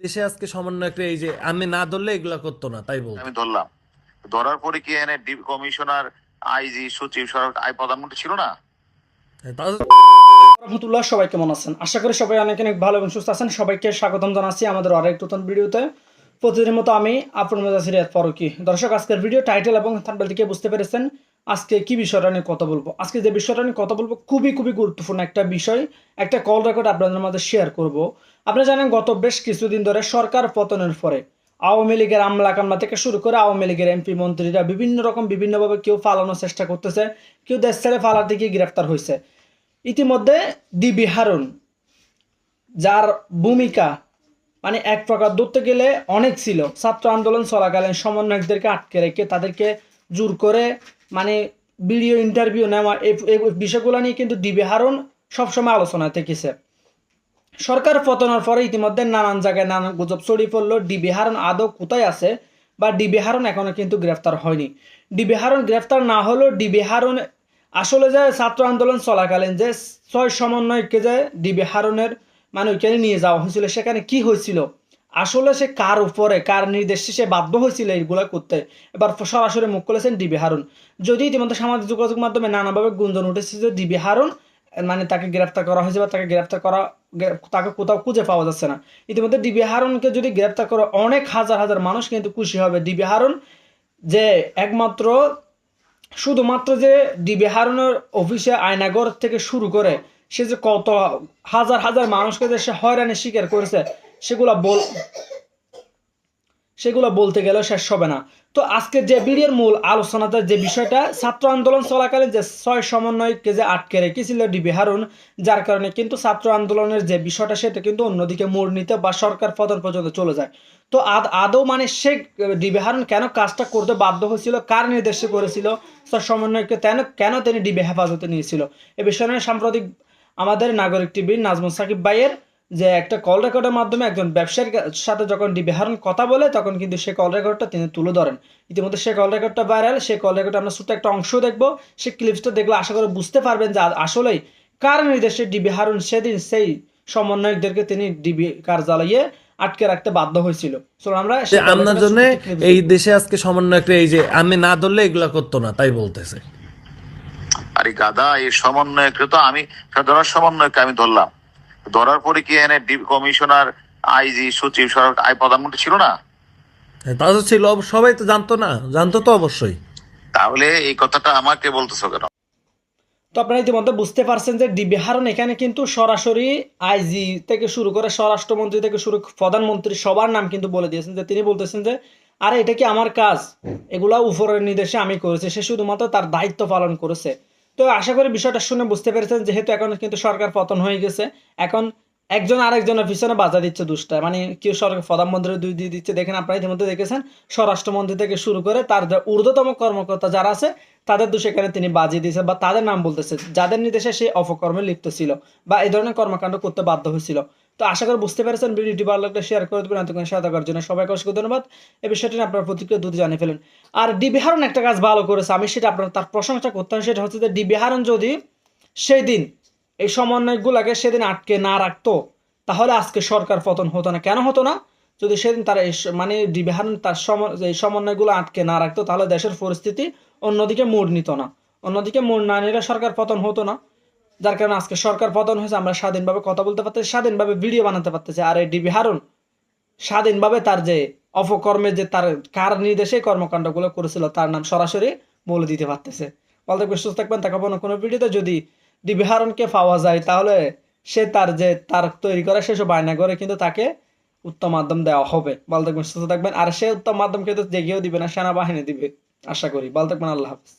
দেশে আজকে সমন্বয় একটা এই যে আমি না ধরলে এগুলা করতো না তাই বল আমি ধরলাম। ধরার পরে কি এনে ডিপ কমিশনার আইজি সচিব সরকার আই প্রধানমন্ত্রী ছিল না? তাহলে রহমতুল্লাহ সবাই কেমন আছেন? আশা করি সবাই অনেক অনেক ভালো এবং সুস্থ আছেন। সবাইকে স্বাগতম জানাচ্ছি আমাদের আরেক নতুন ভিডিওতে। প্রতিদিনের মতো আমি আপনার মধ্যে আছি রিয়াদ ফারুকি। দর্শক আজকের ভিডিও টাইটেল এবং থাম্বনেল থেকে বুঝতে পেরেছেন আজকে কি বিষয়টা নিয়ে কথা বলব? আজকে যে বিষয়টা নিয়ে কথা বলব খুবই খুবই গুরুত্বপূর্ণ একটা বিষয়। একটা কল রেকর্ড আপনাদের মধ্যে শেয়ার করব। আপনারা জানেন, গত বেশ কিছুদিন ধরে সরকার পতনের পরে আওয়ামী লীগের আমলা কামলা থেকে শুরু করে আওয়ামী লীগের এমপি মন্ত্রীরা বিভিন্ন রকম, বিভিন্নভাবে কেউ পালানোর চেষ্টা করতেছে, কেউ দেশ ছেড়ে পালাতে গিয়ে গ্রেফতার হয়েছে। ইতিমধ্যে ডিবি হারুন, যার ভূমিকা মানে এক প্রকার ধরতে গেলে অনেক ছিল। ছাত্র আন্দোলন চলাকালীন সমন্বয়কদেরকে আটকে রেখে তাদেরকে জোর করে মানে ভিডিও ইন্টারভিউ নেওয়া, এই বিষয়গুলো নিয়ে কিন্তু ডিবি হারুন সবসময় আলোচনায় থেকেছে। সরকার পতনের পরে ইতিমধ্যে নানান জায়গায় নানান গুজব ছড়িয়ে পড়ল। ডিবি হারুন আদৌ কোথায় আছে বা ডিবি হারুন এখনও কিন্তু গ্রেফতার হয়নি। ডিবি হারুন গ্রেফতার না হলেও ডিবি আসলে যে ছাত্র আন্দোলন চলাকালীন যে ছয় সমন্বয়কে যে ডিবি হারুনের মানে ওইখানে নিয়ে যাওয়া হয়েছিল, সেখানে কি হয়েছিল? আসলে সে কার উপরে, কার নির্দেশে সে বাধ্য হয়েছিল এইগুলা করতে? এবার সরাসরি মুখ খুলেছেন ডিবি হারুন। যদি ইতিমধ্যে সামাজিক যোগাযোগ মাধ্যমে নানাভাবে গুঞ্জন উঠেছে যে ডিবি হারুন মানে তাকে গ্রেফতার করা হয়েছে বা তাকে গ্রেফতার করা তাকে কোথাও খুঁজে পাওয়া যাচ্ছে না। ইতিমধ্যে ডিবি হারুনকে যদি গ্রেফতার করে অনেক হাজার হাজার মানুষ কিন্তু খুশি হবে। ডিবি হারুন যে একমাত্র, শুধুমাত্র যে ডিবি হারুনের অফিসে আয়নাগর থেকে শুরু করে, সে যে কত হাজার হাজার মানুষকে যে সে হয়রানি শিকার করেছে সেগুলা বল সেগুলো বলতে গেলেও শেষ হবে না। তো আজকে যে ভিডিওর মূল আলোচনাতে যে বিষয়টা, ছাত্র আন্দোলন চলাকালে যে ছয় সমন্বয়কে যে আটকে রেখেছিল ডিবি হারুন, যার কারণে কিন্তু ছাত্র আন্দোলনের যে বিষয়টা, সেটা কিন্তু অন্যদিকে মোড় নিতে বা সরকার পতন পর্যন্ত চলে যায়। তো আদ আদৌ মানে সে ডিবি হারুন কেন কাজটা করতে বাধ্য হয়েছিল, কার নির্দেশে করেছিল, ছয় সমন্বয়কে কেন কেন তিনি ডিবি হেফাজতে নিয়েছিল? এ বিষয়ে সাম্প্রতিক আমাদের নাগরিক টিভির নাজমুল সাকিব ভাইয়ের যে একটা কল রেকর্ডের মাধ্যমে একজন ব্যবসায়ীর সাথে যখন ডিবি হারুন কথা বলে তখন কিন্তু সেই কল রেকর্ডটা তিনি তুলে ধরেন। ইতিমধ্যে সেই কল রেকর্ডটা ভাইরাল সেই কল রেকর্ডে আমরা ছোট্ট একটা অংশ দেখব। সেই ক্লিপসটা দেখলে আশা করে বুঝতে পারবেন যে আসলেই কার নির্দেশে ডিবি হারুন সেদিন সেই সমন্বয়কদেরকে তিনি ডিবি কার্যালয়ে আটকে রাখতে বাধ্য হয়েছিল। আমরা আপনার জন্য এই দেশে আজকে সমন্বয়কটা এই যে আমি না ধরলে এগুলা করতো না তাই বলতেছে। আরে গাদা এই সমন্বয়কে তো আমি ধরার সমন্বয়কে আমি ধরলাম। ধরার পরে কি এনে কমিশনার আইজি সচিব সরকার আই প্রধানমন্ত্রী ছিল না? তাহলে ছিল সবাই তো জানতো না জানতো তো অবশ্যই। তাহলে এই কথাটা আমাকে বলতেছো কেন? তো আপনারা ইতিমধ্যে বুঝতে পারছেন যে ডিবি হারুন এখানে কিন্তু সরাসরি আইজি থেকে শুরু করে স্বরাষ্ট্রমন্ত্রী থেকে শুরু প্রধানমন্ত্রী সবার নাম কিন্তু বলে দিয়েছেন যে তিনি বলতেছেন যে আরে এটা কি আমার কাজ? এগুলা উপরের নির্দেশে আমি করেছি সে শুধুমাত্র তার দায়িত্ব পালন করেছে। তো আশা করি বিষয়টা শুনে বুঝতে পেরেছেন, যেহেতু এখন কিন্তু সরকার পতন হয়ে গেছে। এখন একজন আরেকজনের পিছনে বাজা দিচ্ছে দুষ্টা। মানে কেউ সরকার, প্রধানমন্ত্রী দুই দিয়ে দিচ্ছে। দেখেন আপনারা ইতিমধ্যে দেখেছেন, স্বরাষ্ট্রমন্ত্রী থেকে শুরু করে তার ঊর্ধ্বতম কর্মকর্তা যারা আছে, তাদের দোষ এখানে তিনি বাজিয়ে দিয়েছে বা তাদের নাম বলতেছে। যাদের নির্দেশে সে অপকর্মে লিপ্ত ছিল বা এই ধরনের কর্মকাণ্ড করতে বাধ্য হয়েছিল। তো আশা করি বুঝতে পেরেছেন, ভিডিওটি ভালো লাগলে শেয়ার করে দেবেন, এতক্ষণ সাথে করার জন্য সবাইকে অসংখ্য ধন্যবাদ। এই বিষয়টি আপনার প্রতিক্রিয়া দ্রুত জানিয়ে ফেলেন। আর ডিবি হারন একটা কাজ ভালো করেছে, আমি সেটা আপনার, তার প্রশংসা করতাম সেটা হচ্ছে যে ডিবি হারন যদি সেই দিন এই সমন্বয়গুলোকে সেদিন আটকে না রাখতো, তাহলে আজকে সরকার পতন হতো না। কেন হতো না? যদি সেদিন তারা এই মানে ডিবি হারুন তার সম, এই সমন্বয়গুলো আটকে না রাখতো, তাহলে দেশের পরিস্থিতি অন্যদিকে মোড় নিত না। অন্যদিকে মোড় না নিলে সরকার পতন হতো না। যার কারণে আজকে সরকার পতন হয়েছে, আমরা স্বাধীনভাবে কথা বলতে পারতেছি, স্বাধীনভাবে ভিডিও বানাতে পারতেছি। আর এই ডিবি হারুন, স্বাধীনভাবে তার যে অপকর্মে যে তার কার নির্দেশে কর্মকাণ্ডগুলো করেছিল, তার নাম সরাসরি বলে দিতে পারতেছে। বলতে সুস্থ থাকবেন তাকে কোনো কোনো ভিডিওতে যদি ডিবি হারুনকে পাওয়া যায়, তাহলে সে তার যে তার তৈরি করা সেসব বায়না করে কিন্তু তাকে উত্তম মাধ্যম দেওয়া হবে। ভালো থাকবেন, সুস্থ থাকবেন, আর সে উত্তম মাধ্যম কিন্তু জেগেও দিবে না, সেনাবাহিনী দিবে। আশা করি। ভালো থাকবেন, আল্লাহ হাফিজ।